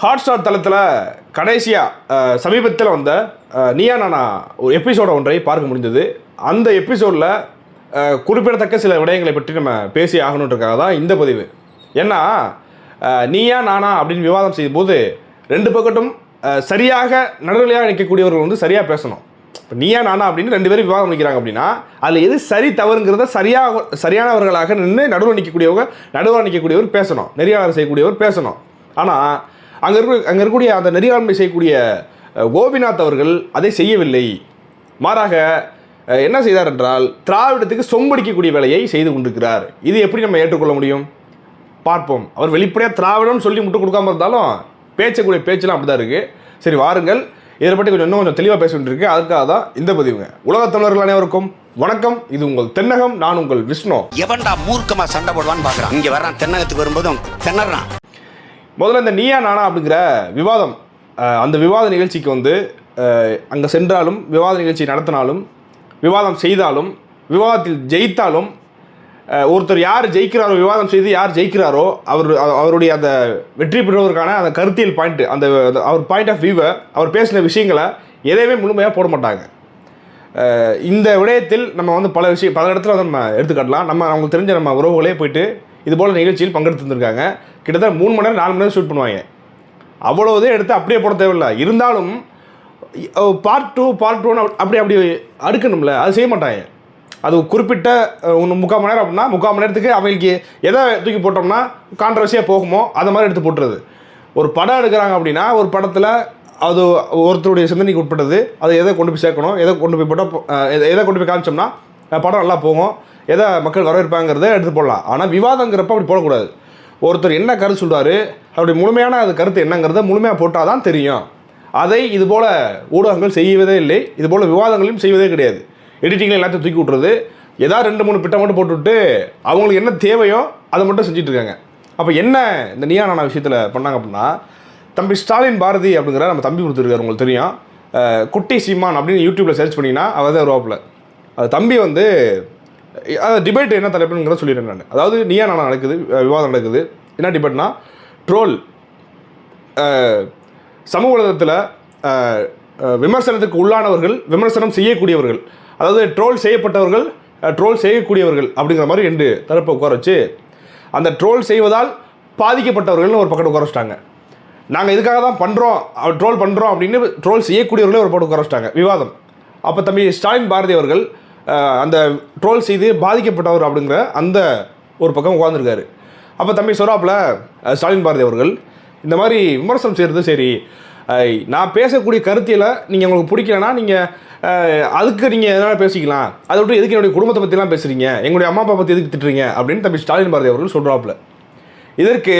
Hot star தளத்தில் கடைசியாக சமீபத்தில் வந்த அஹ், நீயா நானா ஒரு எபிசோட ஒன்றை பார்க்க முடிஞ்சது அந்த எபிசோடில் குறிப்பிடத்தக்க சில விடயங்களை பற்றி நம்ம பேசி ஆகணுன்றக்காக தான் இந்த பதிவு. ஏன்னா நீயா நானா அப்படின்னு விவாதம் செய்யும்போது ரெண்டு பக்கட்டும் சரியாக நடுநிலையாக நிற்கக்கூடியவர்கள் வந்து சரியாக பேசணும். இப்போ நீயா நானா அப்படின்னு ரெண்டு பேரும் விவாதம் நிற்கிறாங்க அப்படின்னா அதில் எது சரி தவறுங்கிறத சரியாக சரியானவர்களாக நின்று நடுவில் நிற்கக்கூடியவங்க நடுவில் நிற்கக்கூடியவர் பேசணும். நெறியாளர் செய்யக்கூடியவர் பேசணும். ஆனால் அங்கே இருக்க அங்கே இருக்கக்கூடிய அந்த நெறியாண்மை செய்யக்கூடிய கோபிநாத் அவர்கள் அதை செய்யவில்லை. மாறாக என்ன செய்தார் என்றால் திராவிடத்துக்கு சொம்படிக்கக்கூடிய வேலையை செய்து கொண்டிருக்கிறார். இது எப்படி நம்ம ஏற்றுக்கொள்ள முடியும்? பார்ப்போம். அவர் வெளிப்படையாக திராவிடம்னு சொல்லி முட்டு கொடுக்காம இருந்தாலும் பேச்சக்கூடிய பேச்செலாம் அப்படி தான் இருக்குது சரி வாருங்கள். இதை பற்றி கொஞ்சம் இன்னும் கொஞ்சம் தெளிவாக பேசிகிட்டு அதுக்காக தான் இந்த பதிவுங்க. உலகத் தமிழர்கள் அனைவருக்கும் வணக்கம். இது உங்கள் தென்னகம் நான் உங்கள் விஷ்ணு. எவன்டா மூர்க்கமா சண்டை போடுவான்னு பாக்குறான். இங்க வர்றான் தென்னகத்துக்கு வரும்போதும் திணறான் முதல்ல இந்த நீயா நானா அப்படிங்கிற விவாதம் அந்த விவாத நிகழ்ச்சிக்கு வந்து அங்கே சென்றாலும் விவாத நிகழ்ச்சி நடத்தினாலும் விவாதம் செய்தாலும் விவாதத்தில் ஜெயித்தாலும் ஒருத்தர் யார் ஜெயிக்கிறாரோ விவாதம் செய்து யார் ஜெயிக்கிறாரோ அவர் அவருடைய அந்த வெற்றி பெறுவதற்கான அந்த கருத்தியல் பாயிண்ட்டு அந்த அவர் பாயிண்ட் ஆஃப் வியூவை அவர் பேசின விஷயங்களை எதையுமே முழுமையாக போட மாட்டாங்க. இந்த விடயத்தில் நம்ம வந்து பல விஷயம் பல இடத்துல வந்து நம்ம எடுத்துக்காட்டலாம். நம்ம அவங்களுக்கு தெரிஞ்ச நம்ம உறவுகளே போயிட்டு இது போல் நிகழ்ச்சியில் பங்கெடுத்துருந்துருக்காங்க. கிட்டத்தட்ட மூணு மணி நேரம் நாலு மணி நேரம் ஷூட் பண்ணுவாங்க. அவ்வளோதே எடுத்து அப்படியே போட தேவையில்லை. இருந்தாலும் பார்ட் டூ பார்ட் டூன்னு அப்படி அப்படி அடுக்கணும்ல. அது செய்ய மாட்டாங்க. அது குறிப்பிட்ட ஒன்று முக்கால் மணி நேரம் அப்படின்னா முக்கால் மணி நேரத்துக்கு அவங்களுக்கு எதை தூக்கி போட்டோம்னா கான்ட்ரவர்சியாக போகுமோ அதை மாதிரி எடுத்து போட்டுறது. ஒரு படம் எடுக்கிறாங்க அப்படின்னா ஒரு படத்தில் அது ஒருத்தருடைய சிந்தனைக்கு உட்பட்டது. அதை எதை கொண்டு போய் சேர்க்கணும்? எதை கொண்டு போய் போட்டால் எதை- கொண்டு போய் காமிச்சோம்னா படம் நல்லா போகும். எதை மக்கள் வரவேற்பாங்கிறத எடுத்து போடலாம். ஆனால் விவாதங்கிறப்ப அப்படி போடக்கூடாது. ஒருத்தர் என்ன கருத்து சொல்றாரு அப்படி முழுமையான அது கருத்து என்னங்கிறத முழுமையாக போட்டால் தான் தெரியும். அதை இதுபோல் ஊடகங்கள் செய்வதே இல்லை. இதுபோல் விவாதங்களையும் செய்வதே கிடையாது. எடிட்டிங்கில் எல்லாத்தையும் தூக்கி விட்றது ஏதாவது ரெண்டு மூணு பிட்டை மட்டும் போட்டுவிட்டு அவங்களுக்கு என்ன தேவையோ அதை மட்டும் செஞ்சிட்ருக்காங்க அப்போ என்ன இந்த நீயா நானா விஷயத்தில் பண்ணாங்க அப்படின்னா தம்பி ஸ்டாலின் பாரதி அப்படிங்கிற நம்ம தம்பி கொடுத்துருக்காரு உங்களுக்கு தெரியும். குட்டி சீமான் அப்படின்னு யூடியூப்பில் சர்ச் பண்ணிங்கன்னா அவர் தான் வருவாப்பில். அது தம்பி வந்து டிபேட் என்ன தலைப்புங்கிறத சொல்லிடுறேன் நான். அதாவது நீயா நானா நடக்குது? விவாதம் நடக்குது. என்ன டிபேட்னா ட்ரோல் சமூக ஊடகத்தில் விமர்சனத்துக்கு உள்ளானவர்கள் விமர்சனம் செய்யக்கூடியவர்கள். அதாவது ட்ரோல் செய்யப்பட்டவர்கள் ட்ரோல் செய்யக்கூடியவர்கள் அப்படிங்கிற மாதிரி ரெண்டு தரப்பை உட்கார வச்சு அந்த ட்ரோல் செய்வதால் பாதிக்கப்பட்டவர்கள்னு ஒரு பக்கம் உட்கார வச்சிட்டாங்க. நாங்கள் இதுக்காக தான் பண்ணுறோம் ட்ரோல் பண்ணுறோம் அப்படின்னு ட்ரோல் செய்யக்கூடியவர்களே ஒரு பக்கம் உட்கார வச்சிட்டாங்க. விவாதம். அப்போ தம்பி ஸ்டாலின் பாரதி அவர்கள் அந்த ட்ரோல் செய்து பாதிக்கப்பட்டவர் அப்படிங்கிற அந்த ஒரு பக்கம் உட்காந்துருக்காரு அப்போ தம்பி சொராப்பில் ஸ்டாலின் பாரதி அவர்கள் இந்த மாதிரி விமர்சனம் செய்கிறது சரி. நான் பேசக்கூடிய கருத்தியில் நீங்கள் உங்களுக்கு பிடிக்கலனா நீங்கள் அதுக்கு நீங்கள் எதனால் பேசிக்கலாம்? அதை விட்டு எதுக்கு என்னுடைய குடும்பத்தை பற்றிலாம் பேசுகிறீங்க எங்களுடைய அம்மா அப்பா பற்றி எதுக்கு திட்டுறீங்க? அப்படின்னு தம்பி ஸ்டாலின் பாரதி அவர்கள் சொல்கிறாப்புல இதற்கு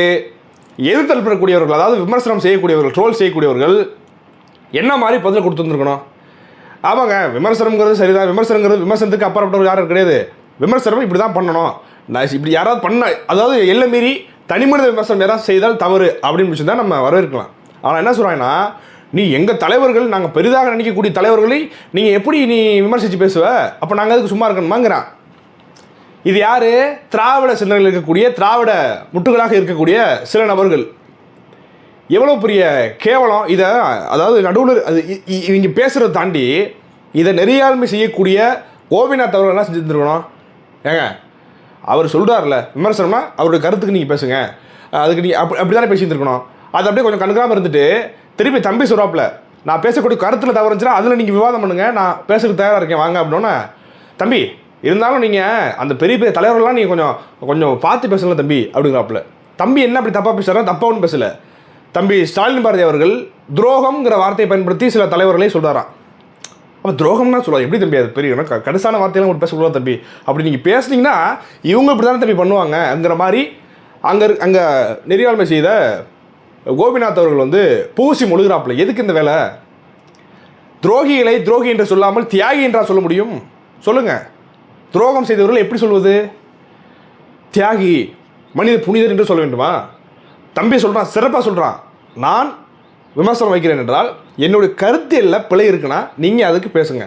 எதிர்த்தல் பெறக்கூடியவர்கள் அதாவது விமர்சனம் செய்யக்கூடியவர்கள் ட்ரோல் செய்யக்கூடியவர்கள் என்ன மாதிரி பதில் கொடுத்துருந்துருக்கணும் ஆமாங்க விமர்சனம்ங்கிறது சரிதான். விமர்சனங்கிறது விமர்சனத்துக்கு அப்பாற்பட்டவர் யாரும் கிடையாது. விமர்சனம் இப்படி தான் பண்ணணும். நான் இப்படி யாராவது பண்ண அதாவது எல்லை மீறி தனிமனித விமர்சனம் யாராவது செய்தால் தவறு அப்படின்னு விஷயம் தான் நம்ம வரவேற்கலாம். ஆனால் என்ன சொல்கிறாங்கன்னா நீ எங்கள் தலைவர்கள் நாங்கள் பெரிதாக நினைக்கக்கூடிய தலைவர்களை நீங்கள் எப்படி நீ விமர்சித்து பேசுவ? அப்போ நாங்கள் அதுக்கு சும்மா இருக்கணுமாங்கிறான். இது யார்? திராவிட சிந்தனையில் இருக்கக்கூடிய திராவிட முட்டுகளாக இருக்கக்கூடிய சில நபர்கள். எவ்வளோ பெரிய கேவலம் இதை அதாவது நடுவில் அது இவங்க பேசுகிறத தாண்டி இதை நெறியாண்மை செய்யக்கூடிய கோபிநாத் அவர்கள் என்ன செஞ்சுருக்கணும் ஏங்க அவர் சொல்கிறார்ல விமர்சனம்னா அவருடைய கருத்துக்கு நீங்கள் பேசுங்க. அதுக்கு நீ அப்படி அப்படி தானே பேசியிருந்துருக்கணும் அது அப்படியே கொஞ்சம் கணக்காமல் இருந்துட்டு திருப்பி தம்பி சொல்கிறாப்புல நான் பேசக்கூடிய கருத்தில் தவறு இருந்துச்சுன்னா அதில் நீங்கள் விவாதம் பண்ணுங்க நான் பேசுறதுக்கு தயாராக இருக்கேன் வாங்க அப்படின்னா தம்பி இருந்தாலும் நீங்கள் அந்த பெரிய பெரிய தலைவர்கள்லாம் நீங்கள் கொஞ்சம் கொஞ்சம் பார்த்து பேசலாம் தம்பி அப்படிங்கிறாப்புல. தம்பி என்ன அப்படி தப்பாக பேசுகிறா தப்பாக ஒன்றும் பேசலை. தம்பி ஸ்டாலின் பாரதி அவர்கள் துரோகம்ங்கிற வார்த்தையை பயன்படுத்தி சில தலைவர்களே சொல்கிறாராம் அப்போ துரோகம்னா சொல்லுவாங்க எப்படி தம்பி அது பெரிய க- கடுசான வார்த்தையெல்லாம் ஒரு பேசக்கூடாது தம்பி. அப்படி நீங்கள் பேசுனீங்கன்னா இவங்க இப்படி தானே தம்பி பண்ணுவாங்கங்கிற மாதிரி அங்கே அங்கே நெறியாண்மை செய்த கோபிநாத் அவர்கள் வந்து பூசி மொழுகிறாப்புல. எதுக்கு இந்த வேலை? துரோகிகளை துரோகி என்று சொல்லாமல் தியாகி என்றா சொல்ல முடியும்? சொல்லுங்க. துரோகம் செய்தவர்கள் எப்படி சொல்வது? தியாகி மனித புனிதர் என்று சொல்ல வேண்டுமா? தம்பி சொல்கிறான் சிறப்பாக சொல்கிறான் நான் விமர்சனம் வைக்கிறேன் என்றால் என்னுடைய கருத்தியலில் பிழை இருக்குன்னா நீங்கள் அதுக்கு பேசுங்க.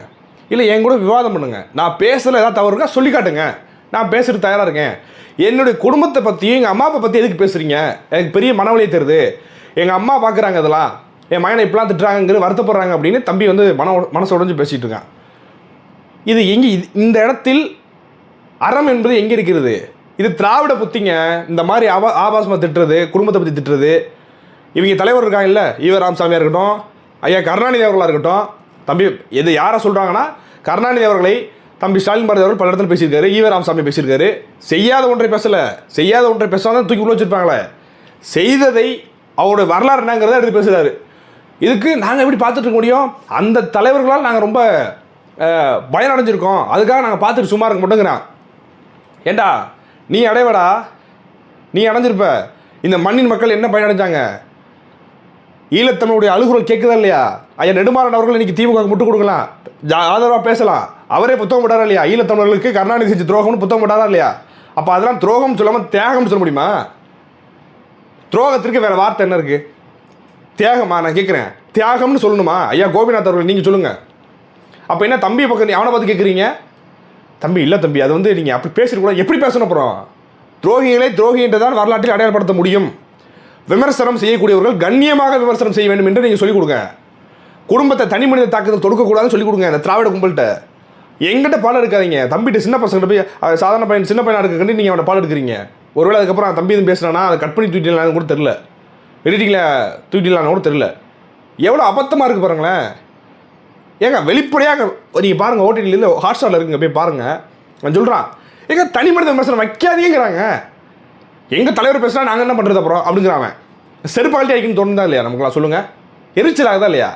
இல்லை என் கூட விவாதம் பண்ணுங்கள் நான் பேசல ஏதாவது தவறு இருக்கா சொல்லி காட்டுங்க. நான் பேசுகிறது தயாராக இருக்கேன். என்னுடைய குடும்பத்தை பற்றியும் எங்கள் அம்மா அப்பா பற்றி எதுக்கு பேசுகிறீங்க எனக்கு பெரிய மனவழியை தருது. எங்கள் அம்மா பார்க்குறாங்க இதெல்லாம் என் மகனை இப்படிலாம் திட்டுறாங்கிற வருத்தப்படுறாங்க அப்படின்னு தம்பி வந்து மன மனசு உடஞ்சு பேசிகிட்டு இருக்கான். இது எங்கே இது இந்த இடத்தில் அறம் என்பது எங்கே இருக்கிறது? இது திராவிட புத்திங்க இந்த மாதிரி ஆபா ஆபாசமாக திட்டுறது குடும்பத்தை பற்றி திட்டுறது. இவங்க தலைவர் இருக்காங்க இல்லை ஈவ ராமசாமியாக இருக்கட்டும் ஐயா கருணாநிதி அவர்களாக இருக்கட்டும் தம்பி எது யாரை சொல்கிறாங்கன்னா கருணாநிதி அவர்களை தம்பி ஸ்டாலின் பாரதி அவர்கள் பல இடத்துல பேசியிருக்காரு ஈவ ராமசாமி பேசியிருக்காரு. செய்யாத ஒன்றை பேசலை செய்யாத ஒன்றை பேசாதான் தூக்கி உள்ள வச்சுருப்பாங்களே. செய்ததை அவருடைய வரலாறு என்னங்கிறத எடுத்து பேசுகிறாரு இதுக்கு நாங்கள் எப்படி பார்த்துட்டு இருக்க முடியும்? அந்த தலைவர்களால் நாங்கள் ரொம்ப பயனடைஞ்சிருக்கோம். பயம் அடைஞ்சிருக்கோம் அதுக்காக நாங்கள் பார்த்துட்டு சும்மா இருக்க மாட்டோங்கிறான் ஏண்டா நீ அடைவடா. நீ அடைஞ்சிருப்ப. இந்த மண்ணின் மக்கள் என்ன பயனடைஞ்சாங்க? ஈழத்தமிழுடைய அழுகுரல் கேட்குதா இல்லையா? ஐயா நெடுமாறன் அவர்கள் இன்னைக்கு திமுக க்கு முட்டு கொடுக்கலாம். ஜா- பேசலாம். அவரே புத்தகம் போட்டாரா இல்லையா? ஈழத்தமிழர்களுக்கு கருணாநிதி செஞ்சு துரோகம்னு புத்தகம் போட்டாரா இல்லையா? அப்போ அதெல்லாம் துரோகம் சொல்லாமல் தியாகம்னு சொல்ல முடியுமா? துரோகத்திற்கு வேறு வார்த்தை என்ன இருக்குது தியாகமா? நான் கேட்குறேன் தியாகம்னு சொல்லணுமா? ஐயா கோபிநாத் அவர்கள் நீங்கள் சொல்லுங்கள் அப்போ என்ன தம்பியை பக்கம் அவனை பார்த்து கேட்குறீங்க தம்பி இல்லை தம்பி அது வந்து நீங்கள் அப்படி பேசிருக்கூடாது எப்படி பேசணும் அப்புறம்? துரோகிகளை துரோகின்றதான் வரலாற்றில் அடையாளப்படுத்த முடியும். விமர்சனம் செய்யக்கூடியவர்கள் கண்ணியமாக விமர்சனம் செய்ய வேண்டும் என்று நீங்கள் சொல்லிக் கொடுங்க. குடும்பத்தை தனி மனித தாக்குதல் தொடுக்கக்கூடாதுன்னு சொல்லிக் கொடுங்க இந்த திராவிட கும்பல்கிட்ட. எங்கிட்ட பாடம் எடுக்காதீங்க. தம்பிகிட்ட சின்ன பசங்கிட்ட போய் சாதாரண பையன் சின்ன பையனாக இருக்க நீங்கள் அவனை பாடம் எடுக்கிறீங்க. ஒருவேளை அதுக்கப்புறம் தம்பி எதுவும் பேசுனானா அதை கட் பண்ணி தூக்கிடலான்னு கூட தெரில. எடிட்டிங்கில் தூக்கிடலான்னு கூட தெரில. எவ்வளோ அபத்தமாக இருக்குது பாருங்களேன். ஏங்க வெளிப்படையாக நீங்கள் பாருங்கள் ஓடிடியில் ஹாட் ஸ்டாரில் இருக்குங்க போய் பாருங்கள் நான் சொல்கிறான் ஏங்க தனி மனித விமர்சனம் வைக்காதீங்கிறாங்க. எங்கள் தலைவர் பேசுனா நாங்கள் என்ன பண்ணுறது அப்புறம்? அப்படிங்கிறான் செருப்பாலிட்டி அடிக்கணும்னு தோணுதா இல்லையா நமக்குலாம் சொல்லுங்கள் எரிச்சலாகுதா இல்லையா?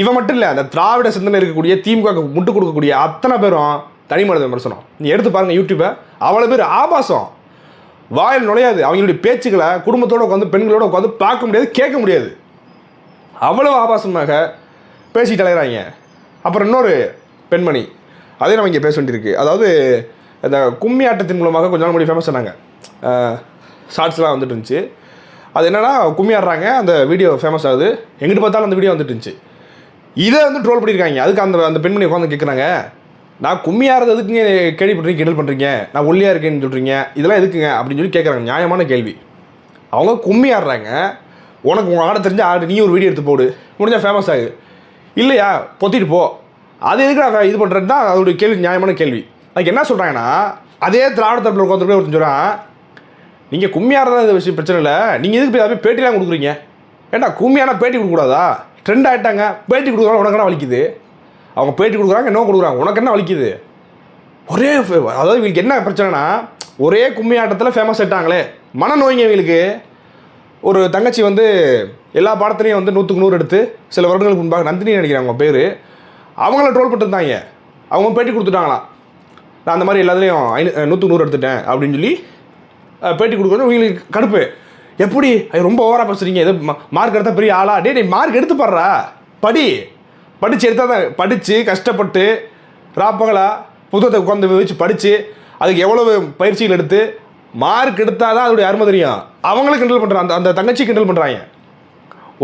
இவன் மட்டும் இல்லை அந்த திராவிட சிந்தனை இருக்கக்கூடிய திமுக முட்டு கொடுக்கக்கூடிய அத்தனை பேரும் தனி மனித விமர்சனம் நீ எடுத்து பாருங்கள் யூடியூப்பை அவ்வளோ பேர் ஆபாசம். வாயில் நுழையாது. அவங்களுடைய பேச்சுக்களை குடும்பத்தோடு உட்காந்து பெண்களோட உட்காந்து பார்க்க முடியாது கேட்க முடியாது. அவ்வளோ ஆபாசமாக பேசிட்டு அலைகிறாங்க அப்புறம் இன்னொரு பெண்மணி அதே நம்ம இங்கே பேச வேண்டியிருக்கு. அதாவது இந்த கும்மி ஆட்டத்தின் மூலமாக கொஞ்ச நாள் முன்னாடி ஃபேமஸ் ஆனாங்க. ஷார்ட்ஸ்லாம் வந்துட்டு இருந்துச்சு. அது என்னென்னா கும்மி ஆடுறாங்க அந்த வீடியோ ஃபேமஸ் ஆகுது. எங்கிட்டு பார்த்தாலும் அந்த வீடியோ வந்துட்டு இருந்துச்சு. இதை வந்து ட்ரோல் பண்ணியிருக்காங்க. அதுக்கு அந்த அந்த பெண்மணி உட்காந்து கேட்குறாங்க நான் கும்மி ஆடுறது எதுக்குங்க கேள்வி பண்ணுறீங்க கிண்டல் பண்ணுறீங்க நான் ஒல்லியாக இருக்கேன்னு சொல்கிறீங்க இதெல்லாம் எதுக்குங்க? அப்படின்னு சொல்லி கேட்குறாங்க நியாயமான கேள்வி. அவங்க கும்மி ஆடுறாங்க. உனக்கு உன் ஆட தெரிஞ்ச ஆடு நீ ஒரு வீடியோ எடுத்து போடு. முடிஞ்சால் ஃபேமஸ் ஆகுது இல்லையா? பொத்திட்டு போ. அது எதுக்கு நான் இது பண்ணுறது தான் அதோடைய கேள்வி நியாயமான கேள்வி. அதுக்கு என்ன சொல்கிறாங்கன்னா அதே திராவிட தரப்பில் உட்காந்து போய் ஒருத்தன் சொல்கிறான் நீங்கள் கும்மியாரதான் இந்த விஷயம் பிரச்சனை இல்லை. நீங்கள் எதுக்கு போய் அதை போய் பேட்டிலாம் கொடுக்குறீங்க? ஏண்டா கும்மியானா பேட்டி கொடுக்கக்கூடாதா? ட்ரெண்ட் ஆகிட்டாங்க பேட்டி கொடுக்குறாங்க உனக்கு என்ன வலிக்குது? அவங்க பேட்டி கொடுக்குறாங்க என்ன கொடுக்குறாங்க. உனக்கு என்ன வலிக்குது? ஒரே அதாவது இவங்களுக்கு என்ன பிரச்சனைனா ஒரே கும்மி ஆட்டத்தில் ஃபேமஸ் மன மனநோய்ங்க இவங்களுக்கு. ஒரு தங்கச்சி வந்து எல்லா பாடத்துலையும் வந்து நூற்றுக்கு நூறு எடுத்து சில வருடங்களுக்கு முன்பாக நந்தினி நினைக்கிறேன் அவங்க பேர். அவங்கள ட்ரோல் பண்ணிருந்தாங்க அவங்க பேட்டி கொடுத்துட்டாங்களாம் நான் அந்த மாதிரி எல்லாத்துலேயும் ஐநூ நூற்றுக்கு நூறு எடுத்துட்டேன் அப்படின்னு சொல்லி பேட்டி கொடுக்கணும் இவங்களுக்கு கடுப்பு. எப்படி? ரொம்ப ஓவராக பேசுகிறீங்க எது மார்க் எடுத்தால் பெரிய ஆளா? டே நீ மார்க் எடுத்து பாடுறா. படி. படித்து எடுத்தால் தான் படித்து கஷ்டப்பட்டு ராப்பகலா புத்தகத்தை உட்காந்து வச்சு படித்து அதுக்கு எவ்வளவு பயிற்சிகள் எடுத்து மார்க் எடுத்தால் தான் அதோடைய அருமை தெரியும். அவங்களும் கிண்டல் பண்ணுறாங்க அந்த அந்த தங்கச்சி கிண்டல் பண்ணுறாங்க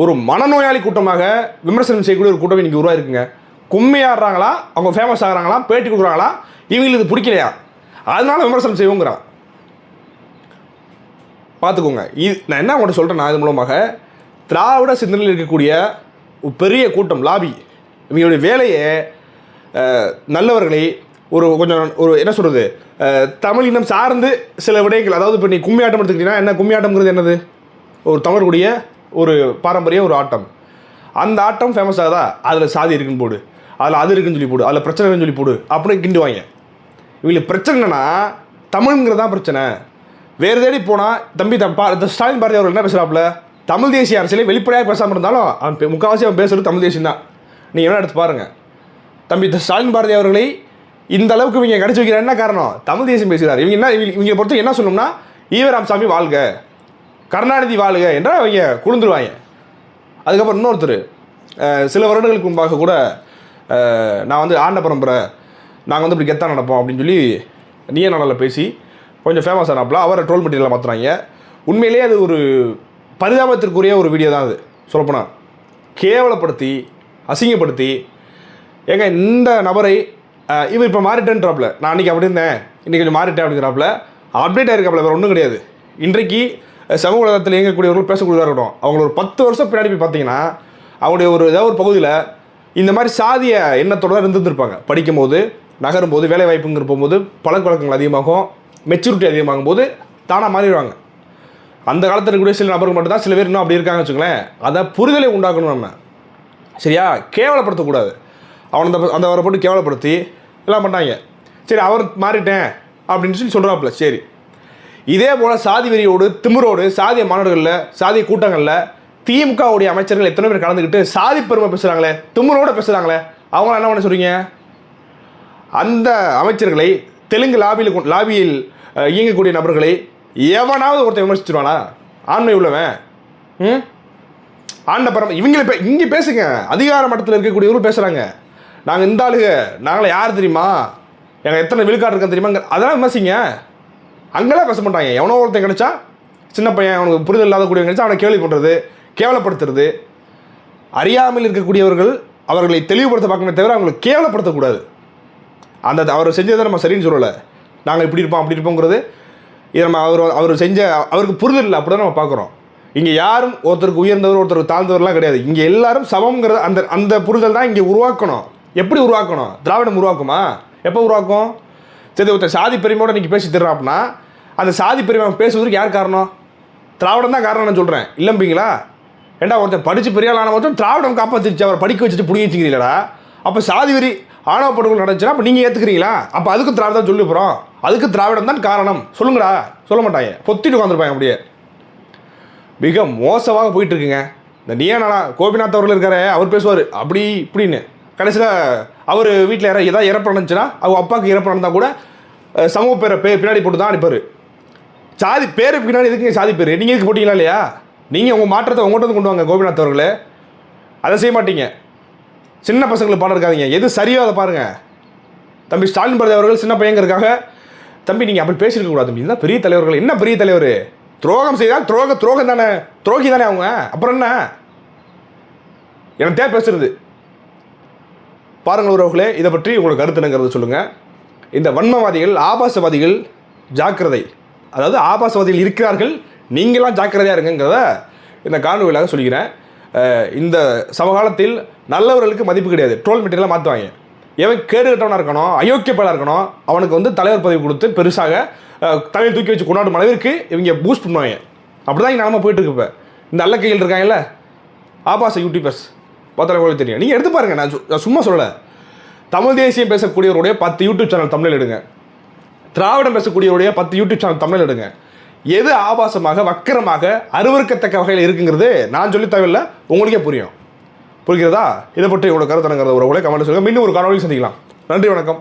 ஒரு மனநோயாளி கூட்டமாக விமர்சனம் செய்யக்கூடிய ஒரு கூட்டம் இன்னைக்கு உருவாயிருக்குங்க. கும்மையாடுறாங்களா அவங்க ஃபேமஸ் ஆகிறாங்களா? பேட்டி கொடுக்குறாங்களா? இவங்களுக்கு இது பிடிக்கலையா? அதனால விமர்சனம் செய்வோங்கிறான். பார்த்துக்கோங்க. இது நான் என்ன உங்கள்கிட்ட சொல்கிறேன்னா இது மூலமாக திராவிட சிந்தனையில் இருக்கக்கூடிய பெரிய கூட்டம் லாபி இவங்களுடைய வேலையை நல்லவர்களை ஒரு கொஞ்சம் ஒரு என்ன சொல்கிறது தமிழ் இனம் சார்ந்து சில விடயங்கள் அதாவது இப்போ நீ கும்மி ஆட்டம் எடுத்துக்கிட்டீங்கன்னா என்ன கும்மி ஆட்டம்ங்கிறது என்னது? ஒரு தமிழருடைய ஒரு பாரம்பரிய ஒரு ஆட்டம். அந்த ஆட்டம் ஃபேமஸ் ஆகுதா? அதில் சாதி இருக்குன்னு போடு. அதில் அது இருக்குன்னு சொல்லி போடு. அதில் பிரச்சனை சொல்லி போடு. அப்படின்னு கிண்டுவாங்க. இவங்களுக்கு பிரச்சனை என்னன்னா தமிழ்ங்கிறது தான் பிரச்சனை. வேறு தேடி போனால் தம்பி தம் பா ஸ்டாலின் பாரதி அவர்கள் என்ன பேசுகிறாப்புல தமிழ் தேசிய அரசியலே வெளிப்படையாக பேசாமல் இருந்தாலும் அவன் முக்கால்வாசி அவன் பேசுகிறது தமிழ் தேசியம் தான். நீங்கள் என்ன எடுத்து பாருங்கள் தம்பி ஸ்டாலின் பாரதி அவர்களை இந்த அளவுக்கு இவங்க கடிச்சு வைக்கிற என்ன காரணம்? தமிழ் தேசியம் பேசுகிறார். இவங்க என்ன இவங்க இவங்க பொறுத்து என்ன சொல்லணும்னா ஈவராமசாமி வாழ்க கருணாநிதி வாழ்க என்ற அவங்க குளிந்துருவாங்க அதுக்கப்புறம் இன்னொருத்தர் சில வருடங்களுக்கு முன்பாக கூட நான் வந்து ஆண்ட பரம்பரை நாங்கள் வந்து இப்படி கெத்தாக நடப்போம் அப்படின்னு சொல்லி நீய நாளில் பேசி கொஞ்சம் ஃபேமஸ் ஆனாப்புல அவரை ட்ரோல் மெட்டீரியலாக மாற்றுறாங்க உண்மையிலேயே அது ஒரு பரிதாபத்திற்குரிய ஒரு வீடியோ தான் அது சொல்லப்போனால் கேவலப்படுத்தி அசிங்கப்படுத்தி ஏங்க இந்த நபரை இவர் இப்போ மாறிட்டேன்றாப்புல நான் அன்றைக்கி அப்படி இருந்தேன். இன்றைக்கி கொஞ்சம் மாறிட்டேன் அப்படிங்கிறாப்புல அப்டேட் ஆயிருக்காப்புல வேறு ஒன்றும் கிடையாது. இன்றைக்கு சமூக உலகத்தில் இயங்கக்கூடியவர்கள் பேசக்கூடியதாக இருக்கட்டும் அவங்கள ஒரு பத்து வருஷம் பின்னாடி போய் பார்த்தீங்கன்னா அவங்களுடைய ஒரு ஏதாவது ஒரு பகுதியில் இந்த மாதிரி சாதிய எண்ணத்தோட தான் இருந்திருப்பாங்க படிக்கும்போது நகரும்போது வேலை வாய்ப்புங்கிற போகும்போது பழக்க வழக்கங்கள் அதிகமாகும் மெச்சூரிட்டி அதிகமாகும் போது தானாக மாறிடுவாங்க. அந்த காலத்தில் இருக்கக்கூடிய சில நபர்கள் மட்டும் தான் சில பேர் இன்னும் அப்படி இருக்காங்க வச்சுங்களேன் அதை புரிதலை உண்டாக்கணும் நம்ம. சரியா? கேவலப்படுத்தக்கூடாது. அவனை அந்த அந்த அவரை போட்டு கேவலப்படுத்தி எல்லாம் பண்ணாங்க. சரி அவர் மாறிட்டேன் அப்படின்னு சொல்லி சொல்கிறாப்புல சரி. இதே போல் சாதி வெறியோடு திமிரோடு சாதிய மாநாடுகளில் சாதிய கூட்டங்களில் திமுகவுடைய அமைச்சர்கள் எத்தனை பேர் கலந்துக்கிட்டு சாதி பெருமை பேசுகிறாங்களே திமிரோட பேசுகிறாங்களே அவங்களாம் என்ன பண்ண சொல்கிறீங்க அந்த அமைச்சர்களை தெலுங்கு லாபியில் லாபியில் இயங்கக்கூடிய நபர்களை எவனாவது ஒருத்தன் விமர்சிச்சிருவானா? ஆண்மை உள்ளவன். ம்? ஆண்ட பரம இவங்களே பே இங்கே பேசுங்க. அதிகார மட்டத்தில் இருக்கக்கூடியவர்கள் பேசுகிறாங்க நாங்கள் இந்த ஆளுக நாங்களே யார் தெரியுமா? எங்கள் எத்தனை விழுக்காடு இருக்கேன் தெரியுமா? அதெல்லாம் விமர்சிங்க. அங்கெல்லாம் பேச மாட்டாங்க. எவனோ ஒருத்தன் கிடைச்சா சின்ன பையன் அவனுக்கு புரிதல் இல்லாத கூடிய கிடைச்சா அவனை கேள்வி பண்ணுறது கேவலப்படுத்துறது. அறியாமல் இருக்கக்கூடியவர்கள் அவர்களை தெளிவுபடுத்த பார்க்கணும் தவிர அவங்களை கேவலப்படுத்தக்கூடாது. அந்த அவர் செஞ்சதை நம்ம சரின்னு சொல்லலை. நாங்கள் இப்படி இருப்போம் அப்படி இருப்போங்கிறது இதை நம்ம அவர் அவர் செஞ்ச அவருக்கு புரிதல் இல்லை அப்படி நம்ம பார்க்குறோம். இங்கே யாரும் ஒருத்தருக்கு உயர்ந்தவர் ஒருத்தருக்கு தாழ்ந்தவர்லாம் கிடையாது. இங்கே எல்லாரும் சமங்கிறது அந்த அந்த புரிதல் தான் இங்கே உருவாக்கணும். எப்படி உருவாக்கணும்? திராவிடம் உருவாக்குமா? எப்போ உருவாக்கும்? சரி ஒருத்தர் சாதி பெருமையோட இன்றைக்கி பேசி தர்றான் அப்படின்னா அந்த சாதி பெருமை பேசுவதற்கு யார் காரணம்? திராவிடம் தான் காரணம் நான் சொல்கிறேன் இல்லம்பிங்களா ஏண்டா ஒருத்தர் படித்து பெரிய ஆன மட்டும் திராவிடம் காப்பாற்றிருச்சு அவர் படிக்க வச்சுட்டு புடிங்க வச்சுக்கிறீங்களா அப்போ சாதி வெறி ஆணவ படுகொலை நடந்துச்சுன்னா அப்போ நீங்கள் ஏற்றுக்கிறீங்களா அப்போ அதுக்கு திராவிடம் சொல்லி போகிறோம் அதுக்கு திராவிடம் தான் காரணம். சொல்லுங்கடா. சொல்ல மாட்டாங்க. பொத்திட்டு உட்காந்துருப்பாங்க அப்படியே. மிக மோசமாக போயிட்டுருக்குங்க இந்த நியானா கோபிநாத் அவர்கள் இருக்காரு அவர் பேசுவார். அப்படி இப்படின்னு. கடைசியில் அவர் வீட்டில் யாராவது ஏதாவது இறப்பு நடந்துச்சுன்னா அவங்க அப்பாவுக்கு இறப்பு நடந்தால் கூட சமூக பேரை பே பின்னாடி போட்டு தான் அனுப்பார். சாதி பேர் பின்னாடி எதுக்கு சாதி பேர்? நீங்கள் எதுக்கு போட்டிங்களா இல்லையா? நீங்கள் உங்கள் மாற்றத்தை உங்கள்கிட்ட வந்து கொண்டு வாங்க கோபிநாத் அவர்களே. அதை செய்ய மாட்டீங்க. சின்ன பசங்களுக்கு பாடம் இருக்காதீங்க எது சரியோ அதை பாருங்கள் தம்பி ஸ்டாலின் பாரதி அவர்கள் சின்ன பையங்கிறதுக்காக தம்பி நீங்கள் அப்படி பேசியிருக்க கூடாது. தம்பி இதுதான் பெரிய தலைவர்கள் என்ன பெரிய தலைவர்? துரோகம் செய்தால் துரோக துரோகம் தானே துரோகி தானே அவங்க? அப்புறம் என்ன? எனக்கு தேவை பேசுறது பாருங்கள் உறவுகளே இதை பற்றி உங்களுக்கு கருத்து என்னங்கிறத சொல்லுங்கள் இந்த வன்மவாதிகள் ஆபாசவாதிகள் ஜாக்கிரதை. அதாவது ஆபாசவாதிகள் இருக்கிறார்கள் நீங்களாம் ஜாக்கிரதையாக இருங்கிறத இந்த காணொலியாக சொல்லிக்கிறேன் இந்த சமகாலத்தில் நல்லவர்களுக்கு மதிப்பு கிடையாது. ட்ரோல் மெட்டீரியலாக மாற்றுவாங்க. எவன் கேடு கட்டவனாக இருக்கணும் அயோக்கியப்படாக இருக்கணும் அவனுக்கு வந்து தலைவர் பதவி கொடுத்து பெருசாக தலையில் தூக்கி வச்சு கொண்டாடும் அளவிற்கு இவங்க பூஸ்ட் பண்ணுவாங்க. அப்படி தான் இங்கே நம்ம போயிட்டு இருக்கு இப்போ. இந்த அல்ல கையில் இருக்காங்கல்ல? ஆபாச யூடியூபர்ஸ் பார்த்தாலே உங்களுக்கு தெரியும். நீங்கள் எடுத்து பாருங்கள் நான் சும்மா சொல்லலை. தமிழ் தேசியம் பேசக்கூடியவருடைய பத்து யூடியூப் சேனல் தமிழில் எடுங்க. திராவிடம் பேசக்கூடியவருடைய பத்து யூடியூப் சேனல் தமிழில் எடுங்க. எது ஆபாசமாக வக்கரமாக அருவருக்கத்தக்க வகையில் இருக்குங்கிறது நான் சொல்லி தேவையில்ல உங்களுக்கே புரியும். புரிகிறதா? இதை பற்றி இவ்வளோ கருத்தனங்கிறத ஒரு கமெண்ட் சொல்லுங்கள் மீண்டும் ஒரு காணொலி சந்திக்கலாம். நன்றி வணக்கம்.